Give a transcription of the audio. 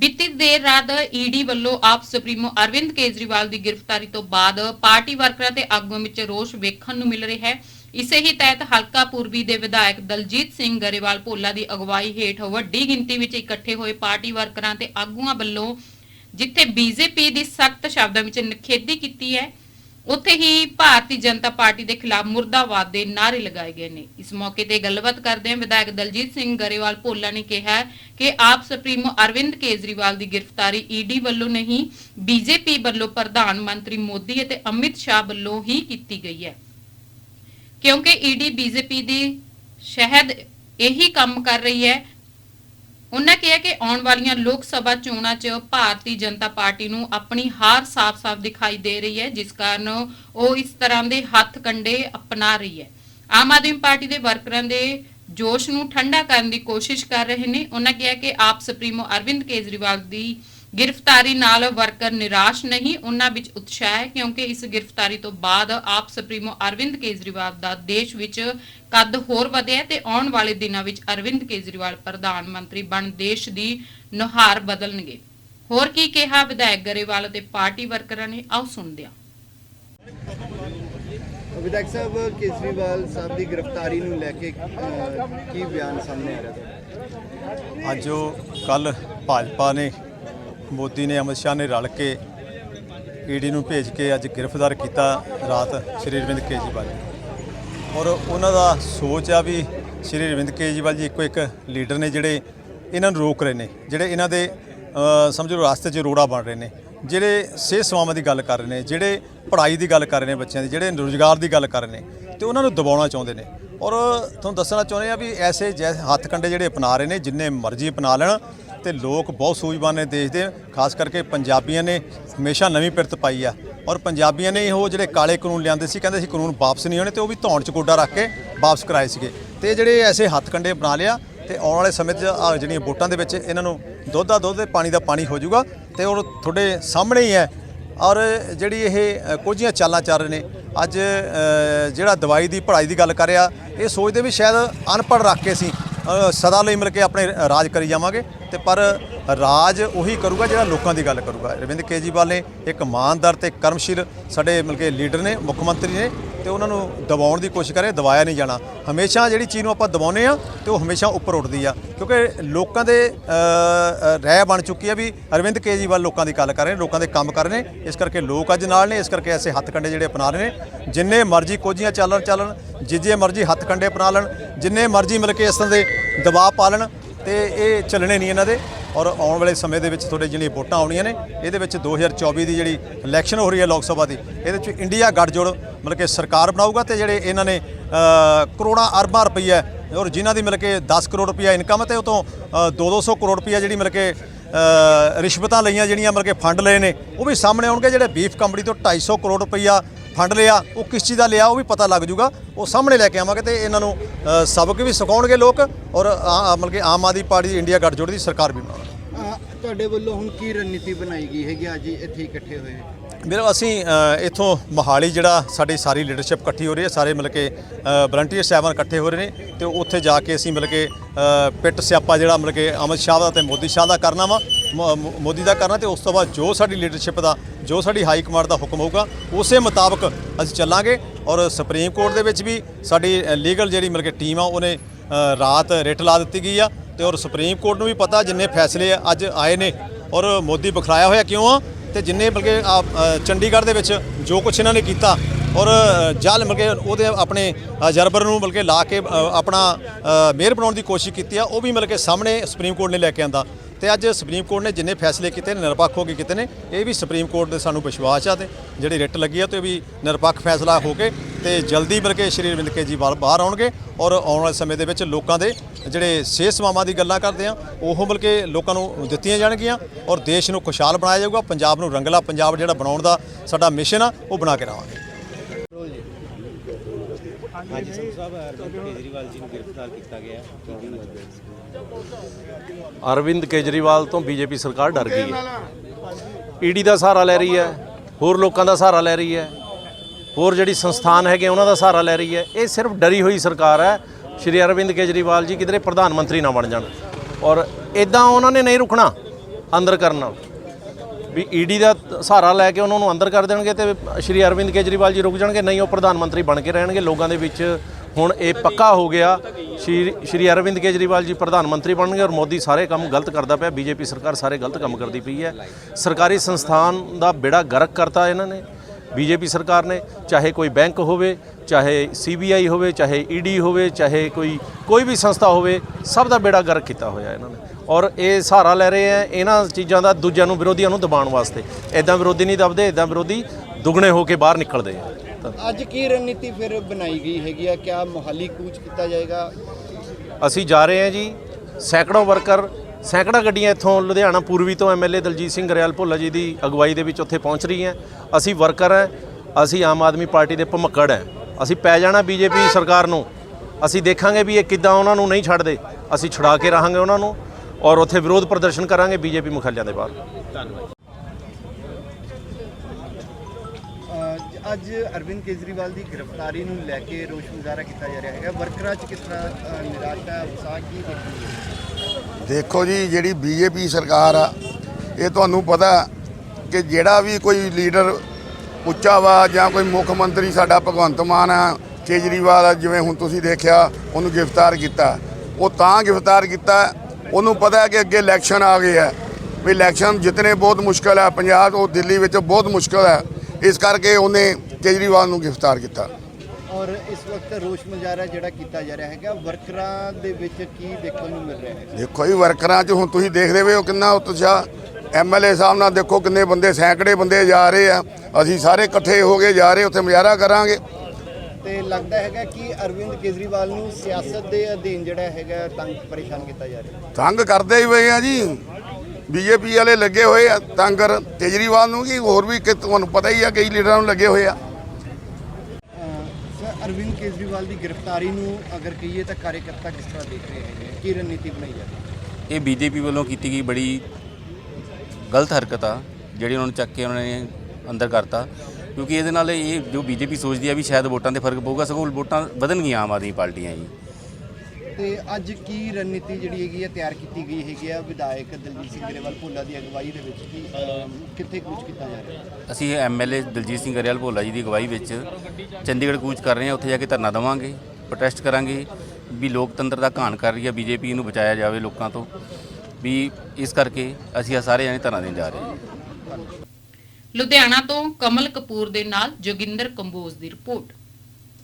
ਬੀਤੀ ਦੇਰ ਰਾਤ ਈਡੀ ਵੱਲੋਂ ਆਪ ਸੁਪਰੀਮੋ ਅਰਵਿੰਦ ਕੇਜਰੀਵਾਲ ਦੀ ਗ੍ਰਿਫਤਾਰੀ ਤੋਂ ਬਾਅਦ ਪਾਰਟੀ ਵਰਕਰਾਂ ਤੇ ਆਗੂਆਂ ਵਿੱਚ ਰੋਸ ਵੇਖਣ ਨੂੰ ਮਿਲ ਰਿਹਾ ਹੈ। ਇਸੇ ਹੀ ਤਹਿਤ ਹਲਕਾ ਪੂਰਬੀ ਦੇ ਵਿਧਾਇਕ ਦਲਜੀਤ ਸਿੰਘ ਗਰੇਵਾਲ ਭੋਲਾ ਦੀ ਅਗਵਾਈ ਹੇਠ ਵੱਡੀ ਗਿਣਤੀ ਵਿੱਚ ਇਕੱਠੇ ਹੋਏ ਪਾਰਟੀ ਵਰਕਰਾਂ ਤੇ ਆਗੂਆਂ ਵੱਲੋਂ ਜਿੱਥੇ ਬੀਜੇਪੀ ਦੀ ਸਖਤ ਸ਼ਬਦਾਂ ਵਿੱਚ ਨਿਖੇਧੀ ਕੀਤੀ ਹੈ ਉੱਥੇ ਹੀ ਭਾਰਤੀ ਜਨਤਾ ਪਾਰਟੀ ਦੇ ਖਿਲਾਫ ਮੁਰਦਾਬਾਦ ਦੇ ਨਾਅਰੇ ਲਗਾਏ ਗਏ ਨੇ। ਇਸ ਮੌਕੇ ਤੇ ਗੱਲਬਾਤ ਕਰਦੇ ਹਾਂ ਵਿਧਾਇਕ ਦਲਜੀਤ ਸਿੰਘ ਗਰੇਵਾਲ ਭੋਲਾ ਨੇ ਕਿਹਾ ਕਿ ਆਪ ਸੁਪਰੀਮੋ ਅਰਵਿੰਦ ਕੇਜਰੀਵਾਲ ਦੀ ਗ੍ਰਿਫਤਾਰੀ ਈਡੀ ਵੱਲੋਂ ਨਹੀਂ, ਬੀਜੇਪੀ ਵੱਲੋਂ ਪ੍ਰਧਾਨ ਮੰਤਰੀ ਮੋਦੀ ਅਤੇ ਅਮਿਤ ਸ਼ਾਹ ਵੱਲੋਂ ਹੀ ਕੀਤੀ ਗਈ ਹੈ। ਕਿਉਂਕਿ ਈਡੀ ਬੀਜੇਪੀ ਦੀ ਸ਼ਹਿਦ ਇਹੀ ਕੰਮ ਕਰ ਰਹੀ ਹੈ ਉਹਨਾਂ ਕਿਹਾ ਕਿ ਆਉਣ ਵਾਲੀਆਂ ਲੋਕ ਸਭਾ ਚੋਣਾਂ 'ਚ ਭਾਰਤੀ ਜਨਤਾ ਪਾਰਟੀ ਨੂੰ ਆਪਣੀ ਹਾਰ ਸਾਫ਼-ਸਾਫ਼ ਦਿਖਾਈ ਦੇ ਰਹੀ ਹੈ, ਜਿਸ ਕਾਰਨ ਉਹ ਇਸ ਤਰ੍ਹਾਂ ਦੇ ਹੱਥ ਕੰਡੇ ਅਪਣਾ ਰਹੀ ਹੈ। ਆਮ ਆਦਮੀ ਪਾਰਟੀ ਦੇ ਵਰਕਰਾਂ ਦੇ ਜੋਸ਼ ਨੂੰ ਠੰਡਾ ਕਰਨ ਦੀ ਕੋਸ਼ਿਸ਼ ਕਰ ਰਹੇ ਨੇ। ਉਹਨਾਂ ਕਿਹਾ ਕਿ ਆਪ ਸੁਪਰੀਮੋ ਅਰਵਿੰਦ ਕੇਜਰੀਵਾਲ ਦੀ ਗ੍ਰਿਫਤਾਰੀ ਨਾਲ ਵਰਕਰ ਨਿਰਾਸ਼ ਨਹੀਂ ਉਹਨਾਂ ਵਿੱਚ ਉਤਸ਼ਾਹ ਹੈ ਕਿਉਂਕਿ ਇਸ ਗ੍ਰਿਫਤਾਰੀ ਤੋਂ ਬਾਅਦ ਆਪ ਸੁਪਰੀਮੋ ਅਰਵਿੰਦ ਕੇਜਰੀਵਾਲ ਦਾ ਦੇਸ਼ ਵਿੱਚ ਕੱਦ ਹੋਰ ਵਧਿਆ ਤੇ ਆਉਣ ਵਾਲੇ ਦਿਨਾਂ ਵਿੱਚ ਅਰਵਿੰਦ ਕੇਜਰੀਵਾਲ ਪ੍ਰਧਾਨ ਮੰਤਰੀ ਬਣ ਦੇਸ਼ ਦੀ ਨੁਹਾਰ ਬਦਲਣਗੇ। ਹੋਰ ਕੀ ਕਿਹਾ ਵਿਧਾਇਕ ਗਰੇਵਾਲ ਅਤੇ ਪਾਰਟੀ ਵਰਕਰਾਂ ਨੇ? ਆਓ ਸੁਣਦੇ ਹਾਂ। ਵਿਧਾਇਕ ਸਾਹਿਬ ਕੇਜਰੀਵਾਲ ਸਾਹਿਬ ਦੀ ਗ੍ਰਿਫਤਾਰੀ ਨੂੰ ਲੈ ਕੇ ਕੀ ਬਿਆਨ ਸਾਹਮਣੇ ਆ ਰਿਹਾ? ਅੱਜ ਉਹ ਕੱਲ ਭਾਜਪਾ ਨੇ ਮੋਦੀ ਨੇ ਅਮਿਤ ਸ਼ਾਹ ਨੇ ਰਲ ਕੇ ਈਡੀ ਨੂੰ ਭੇਜ ਕੇ ਅੱਜ ਗ੍ਰਿਫਤਾਰ ਕੀਤਾ ਰਾਤ ਸ਼੍ਰੀ ਅਰਵਿੰਦ ਕੇਜਰੀਵਾਲ ਜੀ। ਔਰ ਉਹਨਾਂ ਦਾ ਸੋਚ ਆ ਵੀ ਸ਼੍ਰੀ ਅਰਵਿੰਦ ਕੇਜਰੀਵਾਲ ਜੀ ਇੱਕੋ ਇੱਕ ਲੀਡਰ ਨੇ ਜਿਹੜੇ ਇਹਨਾਂ ਨੂੰ ਰੋਕ ਰਹੇ ਨੇ ਜਿਹੜੇ ਇਹਨਾਂ ਦੇ ਅ, ਸਮਝੋ ਰਸਤੇ 'ਚ ਰੋੜਾ ਬਣ ਰਹੇ ਨੇ ਜਿਹੜੇ ਸਿਹਤ ਸੇਵਾਵਾਂ ਦੀ ਗੱਲ ਕਰ ਰਹੇ ਨੇ ਜਿਹੜੇ ਪੜ੍ਹਾਈ ਦੀ ਗੱਲ ਕਰ ਰਹੇ ਨੇ ਬੱਚਿਆਂ ਦੀ ਜਿਹੜੇ ਰੋਜ਼ਗਾਰ ਦੀ ਗੱਲ ਕਰ ਰਹੇ ਨੇ ਤੇ ਉਹਨਾਂ ਨੂੰ ਦਬਾਉਣਾ ਚਾਹੁੰਦੇ ਨੇ। ਔਰ ਤੁਹਾਨੂੰ ਦੱਸਣਾ ਚਾਹੁੰਦੇ ਆ ਵੀ ਐਸੇ ਜੈਸੇ ਹੱਥ ਕੰਡੇ ਜਿਹੜੇ ਅਪਣਾ ਰਹੇ ਨੇ ਜਿੰਨੇ ਮਰਜ਼ੀ ਅਪਣਾ ਲੈਣ ਤੇ ਲੋਕ ਬਹੁਤ ਸੂਝਵਾਨ ਨੇ ਦੇਸ਼ ਦੇ ਖਾਸ ਕਰਕੇ ਪੰਜਾਬੀਆਂ ਨੇ ਹਮੇਸ਼ਾ ਨਵੀਂ ਪਿਰਤ ਪਾਈ ਆ। ਔਰ ਪੰਜਾਬੀਆਂ ਨੇ ਉਹ ਜਿਹੜੇ ਕਾਲੇ ਕਾਨੂੰਨ ਲਿਆਂਦੇ ਸੀ ਕਹਿੰਦੇ ਸੀ ਕਾਨੂੰਨ ਵਾਪਸ ਨਹੀਂ ਹੋਣੇ ਤੇ ਉਹ ਵੀ ਧੌਣ ਚ ਗੋਡਾ ਰੱਖ ਕੇ ਵਾਪਸ ਕਰਾਏ ਸੀਗੇ। ਤੇ ਇਹ ਜਿਹੜੇ ਐਸੇ ਹੱਥ ਕੰਡੇ ਬਣਾ ਲਿਆ ਤੇ ਆਉਣ ਵਾਲੇ ਸਮੇਂ 'ਚ ਆਹ ਜਿਹੜੀਆਂ ਵੋਟਾਂ ਦੇ ਵਿੱਚ ਇਹਨਾਂ ਨੂੰ ਦੁੱਧ ਦਾ ਦੁੱਧ ਤੇ ਪਾਣੀ ਦਾ ਪਾਣੀ ਹੋ ਜਾਊਗਾ ਤੇ ਉਹ ਤੁਹਾਡੇ ਸਾਹਮਣੇ ਹੀ ਹੈ। ਔਰ ਜਿਹੜੀ ਇਹ ਅ, ਕੁਝੀਆਂ ਚਾਲਾਂ ਚੱਲ ਰਹੇ ਨੇ ਅੱਜ ਜਿਹੜਾ ਦਵਾਈ ਦੀ ਪੜ੍ਹਾਈ ਦੀ ਗੱਲ ਕਰ ਰਿਹਾ ਇਹ ਸੋਚਦੇ ਵੀ ਸ਼ਾਇਦ ਅਨਪੜ੍ਹ ਰੱਖ ਕੇ ਅਸੀਂ ਸਦਾ ਲਈ ਮਿਲ ਕੇ ਆਪਣੇ ਰਾਜ ਕਰੀ ਜਾਵਾਂਗੇ ਤੇ ਪਰ ਰਾਜ ਉਹੀ ਕਰੂਗਾ ਜਿਹੜਾ ਲੋਕਾਂ ਦੀ ਗੱਲ ਕਰੂਗਾ। ਰਵਿੰਦਰ ਕੇਜਰੀਵਾਲ ਨੇ ਇੱਕ ਇਮਾਨਦਾਰ ਤੇ ਕਰਮਸ਼ੀਲ ਸਾਡੇ ਮਤਲਬ ਕੇ ਲੀਡਰ ਨੇ, ਮੁੱਖ ਮੰਤਰੀ ਨੇ ਤੇ ਉਹਨਾਂ ਨੂੰ ਦਬਾਉਣ ਦੀ ਕੋਸ਼ਿਸ਼ ਕਰੇ ਦਬਾਇਆ ਨਹੀਂ ਜਾਣਾ। ਹਮੇਸ਼ਾ ਜਿਹੜੀ ਚੀਜ਼ ਨੂੰ ਆਪਾਂ ਦਬਾਉਨੇ ਆ ਤੇ ਉਹ ਹਮੇਸ਼ਾ ਉੱਪਰ ਉੱਠਦੀ ਆ। ਕਿਉਂਕਿ ਲੋਕਾਂ ਦੇ ਰਹਿ ਬਣ ਚੁੱਕੀ ਆ ਵੀ ਅਰਵਿੰਦ ਕੇਜਰੀਵਾਲ ਲੋਕਾਂ ਦੀ ਗੱਲ ਕਰ ਰਹੇ ਨੇ, ਲੋਕਾਂ ਦੇ ਕੰਮ ਕਰ ਰਹੇ ਨੇ। ਇਸ ਕਰਕੇ ਲੋਕ ਅੱਜ ਨਾਲ ਨੇ, ਇਸ ਕਰਕੇ ਐਸੇ ਹੱਥ ਕੰਡੇ ਜਿਹੜੇ ਅਪਣਾ ਰਹੇ ਨੇ। ਜਿੰਨੇ ਮਰਜ਼ੀ ਕੋਝੀਆਂ ਚੱਲਣ ਚੱਲਣ ਜਿੱਜੇ ਮਰਜ਼ੀ ਹੱਥ ਕੰਡੇ ਅਪਣਾ ਲੈਣ, ਜਿੰਨੇ ਮਰਜ਼ੀ ਮਿਲ ਕੇ ਇਸ ਤਰ੍ਹਾਂ ਦੇ ਦਬਾਅ ਪਾ ਲੈਣ ਤੇ ਇਹ ਚੱਲਣੇ ਨਹੀਂ ਇਹਨਾਂ ਦੇ। ਔਰ ਆਉਣ ਵਾਲੇ ਸਮੇਂ ਦੇ ਵਿੱਚ ਤੁਹਾਡੇ ਜਿਹੜੀਆਂ ਵੋਟਾਂ ਆਉਣੀਆਂ ਨੇ, ਇਹਦੇ ਵਿੱਚ 2024 ਦੀ ਜਿਹੜੀ ਇਲੈਕਸ਼ਨ ਹੋ ਰਹੀ ਹੈ ਲੋਕ ਸਭਾ ਦੀ, ਇਹਦੇ ਵਿੱਚ ਇੰਡੀਆ ਗੱਠਜੋੜ ਮਤਲਬ ਕਿ ਸਰਕਾਰ ਬਣਾਊਗਾ ਤੇ ਜਿਹੜੇ ਇਹਨਾਂ ਨੇ ਕਰੋੜਾਂ ਅਰਬਾਂ ਰੁਪਈਆ ਔਰ ਜਿਨ੍ਹਾਂ ਦੀ ਮਿਲ ਕੇ 10 ਕਰੋੜ ਰੁਪਈਆ ਇਨਕਮ ਤੇ ਉਹ ਤੋਂ 2-200 ਕਰੋੜ ਰੁਪਈਆ ਜਿਹੜੀ ਮਿਲ ਕੇ ਰਿਸ਼ਵਤਾਂ ਲਈਆਂ ਜਿਹੜੀਆਂ ਮਿਲ ਕੇ ਫੰਡ ਲਏ ਨੇ, ਉਹ ਵੀ ਸਾਹਮਣੇ ਆਉਣਗੇ ਜਿਹੜੇ ਬੀਫ ਕੰਪਨੀ ਤੋਂ 250 ਕਰੋੜ ਰੁਪਈਆ ਫੰਡ ਲਿਆ ਉਹ ਕਿਸ ਚੀਜ਼ ਦਾ ਲਿਆ ਉਹ ਵੀ ਪਤਾ ਲੱਗ ਜੂਗਾ। ਉਹ ਸਾਹਮਣੇ ਲੈ ਕੇ ਆਵਾਂਗੇ ਤੇ ਇਹਨਾਂ ਨੂੰ ਅ, ਸਬਕ ਵੀ ਸਿਖਾਉਣਗੇ ਲੋਕ ਔਰ ਆ- ਮਤਲਬ ਕਿ ਆਮ ਆਦਮੀ ਪਾਰਟੀ ਇੰਡੀਆ ਗੱਠਜੋੜ ਦੀ ਸਰਕਾਰ ਵੀ ਬਣਾਉਣਗੇ। ਅਹ, ਤੁਹਾਡੇ ਵੱਲੋਂ ਹੁਣ ਕੀ ਰਣਨੀਤੀ ਬਣਾਈ ਗਈ ਹੈਗੀ ਅੱਜ ਇੱਥੇ ਇਕੱਠੇ ਹੋਏ। ਮੇਰੇ ਅਸੀਂ ਅ, ਇੱਥੋਂ ਮੋਹਾਲੀ ਜਿਹੜਾ ਸਾਡੀ ਸਾਰੀ ਲੀਡਰਸ਼ਿਪ ਇਕੱਠੀ ਹੋ ਰਹੀ ਹੈ ਸਾਰੇ ਮਿਲ ਕੇ ਵਲੰਟੀਅਰ ਸਾਹਿਬਾਨ ਇਕੱਠੇ ਹੋ ਰਹੇ ਨੇ ਤੇ ਉੱਥੇ ਜਾ ਕੇ ਅਸੀਂ ਮਿਲ ਕੇ ਪਿੱਟ ਸਿਆਪਾ ਜਿਹੜਾ ਮਿਲ ਕੇ ਅਮਿਤ ਸ਼ਾਹ ਦਾ ਤੇ ਮੋਦੀ ਸ਼ਾਹ ਦਾ ਕਰਨਾ ਵਾ ਮੋ- ਮੋਦੀ ਦਾ ਕਰਨਾ ਤੇ ਉਸ ਤੋਂ ਬਾਅਦ ਜੋ ਸਾਡੀ ਲੀਡਰਸ਼ਿਪ ਦਾ ਜੋ ਸਾਡੀ ਹਾਈ ਕਮਾਂਡ ਦਾ ਹੁਕਮ ਹੋਊਗਾ ਉਸੇ ਮੁਤਾਬਕ ਅਸੀਂ ਚੱਲਾਂਗੇ ਔਰ ਸੁਪਰੀਮ ਕੋਰਟ ਦੇ ਵਿੱਚ ਵੀ ਸਾਡੀ ਲੀਗਲ ਜਿਹੜੀ ਮਿਲ ਕੇ ਟੀਮ ਆ ਉਹਨੇ ਰਾਤ ਰਿਟ ਲਾ ਦਿੱਤੀ ਗਈ ਆ ਤੇ ਔਰ ਸੁਪਰੀਮ ਕੋਰਟ ਨੂੰ ਵੀ ਪਤਾ ਜਿੰਨੇ ਫੈਸਲੇ ਅੱਜ ਆਏ ਨੇ ਔਰ ਮੋਦੀ ਬਖਲਾਇਆ ਹੋਇਆ ਕਿਉਂ ਆ? ਤੇ ਜਿੰਨੇ ਬਲਕਿ ਆ, ਚੰਡੀਗੜ੍ਹ ਦੇ ਵਿੱਚ ਜੋ ਕੁਝ ਇਹਨਾਂ ਨੇ ਕੀਤਾ ਔਰ ਅ, ਜਲ ਬਲਕਿ ਉਹਦੇ ਆਪਣੇ ਜਰਬਰ ਨੂੰ ਬਲਕਿ ਲਾ ਕੇ ਆਪਣਾ ਮੇਅਰ ਬਣਾਉਣ ਦੀ ਕੋਸ਼ਿਸ਼ ਕੀਤੀ ਆ ਉਹ ਵੀ ਮਿਲ ਕੇ ਸਾਹਮਣੇ ਸੁਪਰੀਮ ਕੋਰਟ ਨੇ ਲੈ ਕੇ ਆਂਦਾ। ਤੇ ਅੱਜ ਸੁਪਰੀਮ ਕੋਰਟ ਨੇ ਜਿੰਨੇ ਫੈਸਲੇ ਕੀਤੇ ਨੇ ਨਿਰਪੱਖ ਹੋ ਕੇ ਕੀਤੇ ਨੇ ਇਹ ਵੀ ਸੁਪਰੀਮ ਕੋਰਟ ਦੇ ਸਾਨੂੰ ਵਿਸ਼ਵਾਸ ਆ ਤੇ ਜਿਹੜੀ ਰਿਟ ਲੱਗੀ ਆ ਤੇ ਵੀ ਨਿਰਪੱਖ ਫੈਸਲਾ ਹੋ ਕੇ ਤੇ ਜਲਦੀ ਬਲਕਿ ਸ਼੍ਰੀ ਅਰਵਿੰਦ ਕੇਜਰੀਵਾਲ ਬਾਹਰ ਆਉਣਗੇ ਔਰ ਆਉਣ ਵਾਲੇ ਸਮੇਂ ਦੇ ਵਿੱਚ ਲੋਕਾਂ ਦੇ ਜਿਹੜੇ ਸਿਹਤ ਸੇਵਾਵਾਂ ਦੀ ਗੱਲਾਂ ਕਰਦੇ ਆ ਉਹ ਬਲਕਿ ਲੋਕਾਂ ਨੂੰ ਦਿੱਤੀਆਂ ਜਾਣਗੀਆਂ ਔਰ ਦੇਸ਼ ਨੂੰ ਖੁਸ਼ਹਾਲ ਬਣਾਇਆ ਜਾਊਗਾ ਪੰਜਾਬ ਨੂੰ ਰੰਗਲਾ ਪੰਜਾਬ ਜਿਹੜਾ ਬਣਾਉਣ ਦਾ ਸਾਡਾ ਮਿਸ਼ਨ ਆ ਉਹ ਬਣਾ ਕੇ ਰਹਾਂਗੇ। ਹਾਂਜੀ ਸੰਤ ਸਾਹਿਬ ਅਰਵਿੰਦ ਕੇਜਰੀਵਾਲ ਜੀ ਨੂੰ ਗ੍ਰਿਫਤਾਰ ਕੀਤਾ ਗਿਆ ਅਰਵਿੰਦ ਕੇਜਰੀਵਾਲ ਤੋਂ ਬੀਜੇਪੀ ਸਰਕਾਰ ਡਰ ਗਈ ਹੈ। ਈਡੀ ਦਾ ਸਹਾਰਾ ਲੈ ਰਹੀ ਹੈ ਹੋਰ ਲੋਕਾਂ ਦਾ ਸਹਾਰਾ ਲੈ ਰਹੀ ਹੈ। ਹੋਰ ਜਿਹੜੀ ਸੰਸਥਾਨ ਹੈਗੇ ਉਹਨਾਂ ਦਾ ਸਹਾਰਾ ਲੈ ਰਹੀ ਹੈ। ਇਹ ਸਿਰਫ ਡਰੀ ਹੋਈ ਸਰਕਾਰ ਹੈ। ਸ਼੍ਰੀ ਅਰਵਿੰਦ ਕੇਜਰੀਵਾਲ ਜੀ ਕਿਧਰੇ ਪ੍ਰਧਾਨ ਮੰਤਰੀ ਨਾ ਬਣ ਜਾਣ। ਔਰ ਇਦਾਂ ਉਹਨਾਂ ਨੇ ਨਹੀਂ ਰੁਕਣਾ ਅੰਦਰ ਕਰਨ ਨਾਲ। ਵੀ ਈਡੀ ਦਾ ਸਹਾਰਾ ਲੈ ਕੇ ਉਹਨਾਂ ਨੂੰ ਅੰਦਰ ਕਰ ਦੇਣਗੇ ਤੇ ਸ਼੍ਰੀ ਅਰਵਿੰਦ ਕੇਜਰੀਵਾਲ ਜੀ ਰੁਕ ਜਾਣਗੇ। ਨਹੀਂ, ਉਹ ਪ੍ਰਧਾਨ ਮੰਤਰੀ ਬਣ ਕੇ ਰਹਿਣਗੇ। ਲੋਕਾਂ ਦੇ ਵਿੱਚ ਹੁਣ ਇਹ ਪੱਕਾ ਹੋ ਗਿਆ। ਸ਼੍ਰੀ ਸ਼੍ਰੀ ਅਰਵਿੰਦ ਕੇਜਰੀਵਾਲ ਜੀ ਪ੍ਰਧਾਨ ਮੰਤਰੀ ਬਣਨਗੇ ਔਰ ਮੋਦੀ ਸਾਰੇ ਕੰਮ ਗਲਤ ਕਰਦਾ ਪਿਆ। ਬੀਜੇਪੀ ਸਰਕਾਰ ਸਾਰੇ ਗਲਤ ਕੰਮ ਕਰਦੀ ਪਈ ਹੈ। ਸਰਕਾਰੀ ਸੰਸਥਾਨ ਦਾ ਬੇੜਾ ਗਰਕ ਕਰਤਾ ਇਹਨਾਂ ਨੇ। ਬੀਜੇਪੀ ਸਰਕਾਰ ਨੇ ਚਾਹੇ ਕੋਈ ਬੈਂਕ ਹੋਵੇ ਚਾਹੇ ਸੀਬੀਆਈ ਹੋਵੇ ਚਾਹੇ ਈਡੀ ਹੋਵੇ ਚਾਹੇ ਕੋਈ ਕੋਈ ਵੀ ਸੰਸਥਾ ਹੋਵੇ ਸਭ ਦਾ ਬੇੜਾ ਗਰਕ ਕੀਤਾ ਹੋਇਆ ਇਹਨਾਂ ਨੇ। ਔਰ ਇਹ ਸਹਾਰਾ ਲੈ ਰਹੇ ਆ ਇਹਨਾਂ ਚੀਜ਼ਾਂ ਦਾ ਦੂਜਿਆਂ ਨੂੰ ਵਿਰੋਧੀਆਂ ਨੂੰ ਦਬਾਉਣ ਵਾਸਤੇ। ਐਦਾਂ ਵਿਰੋਧੀ ਨਹੀਂ ਦਬਦੇ ਐਦਾਂ ਵਿਰੋਧੀ ਦੁੱਗਣੇ ਹੋ ਕੇ ਬਾਹਰ ਨਿਕਲਦੇ ਆ। ਅੱਜ ਕੀ ਰਣਨੀਤੀ ਫਿਰ ਬਣਾਈ ਗਈ ਹੈਗੀ ਆ? ਕਿਆ ਮੋਹਾਲੀ ਕੂਚ ਕੀਤਾ ਜਾਏਗਾ? ਅਸੀਂ ਜਾ ਰਹੇ ਹਾਂ ਜੀ ਸੈਂਕੜੋਂ ਵਰਕਰ ਸੈਂਕੜਾ ਗੱਡੀਆਂ ਇੱਥੋਂ ਲੁਧਿਆਣਾ ਪੂਰਬੀ ਤੋਂ ਐਮਐਲਏ ਦਲਜੀਤ ਸਿੰਘ ਗਰੇਵਾਲ ਭੋਲਾ ਜੀ ਦੀ ਅਗਵਾਈ ਦੇ ਵਿੱਚ ਉੱਥੇ ਪਹੁੰਚ ਰਹੀਆਂ ਅਸੀਂ ਵਰਕਰ ਹੈ, ਅਸੀਂ ਆਮ ਆਦਮੀ ਪਾਰਟੀ ਦੇ ਭਮੱਕੜ ਹੈ। ਅਸੀਂ ਪੈ ਜਾਣਾ ਬੀਜੇਪੀ ਸਰਕਾਰ ਨੂੰ। ਅਸੀਂ ਦੇਖਾਂਗੇ ਵੀ ਇਹ ਕਿੱਦਾਂ ਉਹਨਾਂ ਨੂੰ ਨਹੀਂ ਛੱਡਦੇ। ਅਸੀਂ ਛੁਡਾ ਕੇ ਰਹਾਂਗੇ ਉਹਨਾਂ ਨੂੰ ਔਰ ਉੱਥੇ ਵਿਰੋਧ ਪ੍ਰਦਰਸ਼ਨ ਕਰਾਂਗੇ ਬੀਜੇਪੀ ਮੁਖਾਲਿਆਂ ਦੇ ਬਾਹਰ ਧੰਨਵਾਦ ਅੱਜ ਅਰਵਿੰਦ ਕੇਜਰੀਵਾਲ ਦੀ ਗ੍ਰਿਫਤਾਰੀ ਨੂੰ ਲੈ ਕੇ ਰੋਸ਼ ਮੁਜ਼ਾਹਰਾ ਕੀਤਾ ਜਾ ਰਿਹਾ ਹੈਗਾ। ਵਰਕਰਾਂ 'ਚ ਕਿਸ ਤਰ੍ਹਾਂ ਨਿਰਾਸ਼ਾ, ਉਤਸ਼ਾਹ ਕੀ ਦੇਖੀ ਦੇਖੋ ਜੀ, ਜਿਹੜੀ ਬੀਜੇਪੀ ਸਰਕਾਰ ਆ, ਇਹ ਤੁਹਾਨੂੰ ਪਤਾ ਕਿ ਜਿਹੜਾ ਵੀ ਕੋਈ ਲੀਡਰ ਉੱਚਾ ਵਾ ਜਾਂ ਕੋਈ ਮੁੱਖ ਮੰਤਰੀ ਸਾਡਾ ਭਗਵੰਤ ਮਾਨ ਆ, ਕੇਜਰੀਵਾਲ ਜਿਵੇਂ ਹੁਣ ਤੁਸੀਂ ਦੇਖਿਆ, ਉਹਨੂੰ ਗ੍ਰਿਫਤਾਰ ਕੀਤਾ। ਉਹ ਤਾਂ ਗ੍ਰਿਫਤਾਰ ਕੀਤਾ, ਉਹਨੂੰ ਪਤਾ ਹੈ ਕਿ ਅੱਗੇ ਇਲੈਕਸ਼ਨ ਆ ਗਏ ਆ। ਵੀ ਇਲੈਕਸ਼ਨ ਜਿੱਤਨੇ ਬਹੁਤ ਮੁਸ਼ਕਲ ਹੈ ਪੰਜਾਬ ਤੋਂ ਦਿੱਲੀ ਵਿੱਚ ਬਹੁਤ ਮੁਸ਼ਕਲ ਹੈ ਇਸ ਕਰਕੇ ਉਹਨੇ ਕੇਜਰੀਵਾਲ ਨੂੰ ਗ੍ਰਿਫਤਾਰ ਕੀਤਾ। ਇਸ ਵਕਤ ਰੋਸ਼ ਮੁਜ਼ਾਹਰਾ ਜਿਹੜਾ ਕੀਤਾ ਜਾ ਰਿਹਾ ਹੈਗਾ ਵਰਕਰਾਂ ਦੇ ਵਿੱਚ ਕੀ ਦੇਖਣ ਨੂੰ ਮਿਲ ਰਿਹਾ ਹੈ ਦੇਖੋ ਜੀ ਵਰਕਰਾਂ 'ਚ ਹੁਣ ਤੁਸੀਂ ਦੇਖਦੇ ਹੋ ਕਿੰਨਾ ਉਤਸ਼ਾਹ। ਐਮਐਲਏ ਸਾਹਿਬ ਨਾਲ ਦੇਖੋ ਕਿੰਨੇ ਬੰਦੇ ਸੈਂਕੜੇ ਬੰਦੇ ਜਾ ਰਹੇ ਆ। ਅਸੀਂ ਸਾਰੇ ਇਕੱਠੇ ਹੋ ਕੇ ਜਾ ਰਹੇ ਉੱਥੇ ਮੁਜ਼ਾਹਰਾ ਕਰਾਂਗੇ। ਤੇ ਲੱਗਦਾ ਹੈਗਾ ਕਿ ਅਰਵਿੰਦ ਕੇਜਰੀਵਾਲ ਨੂੰ ਸਿਆਸਤ ਦੇ ਅਧੀਨ ਜਿਹੜਾ ਹੈਗਾ ਤੰਗ ਪਰੇਸ਼ਾਨ ਕੀਤਾ ਜਾ ਰਿਹਾ ਤੰਗ ਕਰਦੇ ਹੀ ਪਏ ਆ ਜੀ। ਬੀਜੇਪੀ ਵਾਲੇ ਲੱਗੇ ਹੋਏ ਆ ਤੰਗ ਕੇਜਰੀਵਾਲ ਨੂੰ ਕੀ ਹੋਰ ਵੀ ਤੁਹਾਨੂੰ ਪਤਾ ਹੀ ਆ ਕਈ ਲੀਡਰਾਂ ਨੂੰ ਲੱਗੇ ਹੋਏ ਆ। ਅਰਵਿੰਦ ਕੇਜਰੀਵਾਲ ਦੀ ਗ੍ਰਿਫਤਾਰੀ ਨੂੰ ਅਗਰ ਕਹੀਏ ਤਾਂ ਕਾਰਜਕਰਤਾ ਕਿਸ ਤਰ੍ਹਾਂ ਦੇਖ ਰਹੇ ਹੈਗੇ? ਕੀ ਰਣਨੀਤੀ ਬਣਾਈ ਜਾ ਰਹੀ ਹੈ? ਇਹ ਬੀਜੇਪੀ ਵੱਲੋਂ ਕੀਤੀ ਗਈ ਬੜੀ ਗਲਤ ਹਰਕਤ ਆ, ਜਿਹੜੀ ਉਹਨਾਂ ਨੂੰ ਚੱਕ ਕੇ ਉਹਨਾਂ ਨੇ ਅੰਦਰ ਕਰਤਾ। ਕਿਉਂਕਿ ਇਹਦੇ ਨਾਲ ਇਹ ਜੋ ਬੀਜੇਪੀ ਸੋਚਦੀ ਆ ਵੀ ਸ਼ਾਇਦ ਵੋਟਾਂ ਤੇ ਫ਼ਰਕ ਪਊਗਾ, ਸਗੋਂ ਵੋਟਾਂ ਵਧਣਗੀਆਂ ਆਮ ਆਦਮੀ ਪਾਰਟੀਆਂ ਜੀ। ਤੇ ਅੱਜ ਕੀ ਰਣਨੀਤੀ ਜਿਹੜੀ ਹੈਗੀ ਹੈ ਤਿਆਰ ਕੀਤੀ ਗਈ ਹੈਗੀ ਆ? ਵਿਧਾਇਕ ਦਲਜੀਤ ਸਿੰਘ ਗਰੇਵਾਲ ਭੋਲਾ ਦੀ ਅਗਵਾਈ ਦੇ ਵਿੱਚ ਕੀ ਅ, ਕਿੱਥੇ ਕੁਝ ਕੀਤਾ ਜਾ ਰਿਹਾ? ਹੈ ਅਸੀਂ ਐਮਐਲਏ ਦਲਜੀਤ ਸਿੰਘ ਗਰੇਵਾਲ ਭੋਲਾ ਜੀ ਦੀ ਅਗਵਾਈ ਵਿੱਚ ਚੰਡੀਗੜ੍ਹ ਕੂਚ ਕਰ ਰਹੇ ਹਾਂ। ਉੱਥੇ ਜਾ ਕੇ ਧਰਨਾ ਦੇਵਾਂਗੇ ਪ੍ਰੋਟੈਸਟ ਕਰਾਂਗੇ ਵੀ ਲੋਕਤੰਤਰ ਦਾ ਘਾਣ ਕਰ ਰਹੀ ਹੈ ਬੀਜੇਪੀ ਨੂੰ ਬਚਾਇਆ ਜਾਵੇ ਲੋਕਾਂ ਤੋਂ। ਵੀ ਇਸ ਕਰਕੇ ਅਸੀਂ ਆ ਸਾਰੇ ਜਾਣੇ ਧਰਨਾ ਦੇਣ ਜਾ ਰਹੇ ਹਾਂ। ਲੁਧਿਆਣਾ ਤੋਂ ਕਮਲ ਕਪੂਰ ਦੇ ਨਾਲ ਜੋਗਿੰਦਰ ਕੰਬੋਜ ਦੀ ਰਿਪੋਰਟ।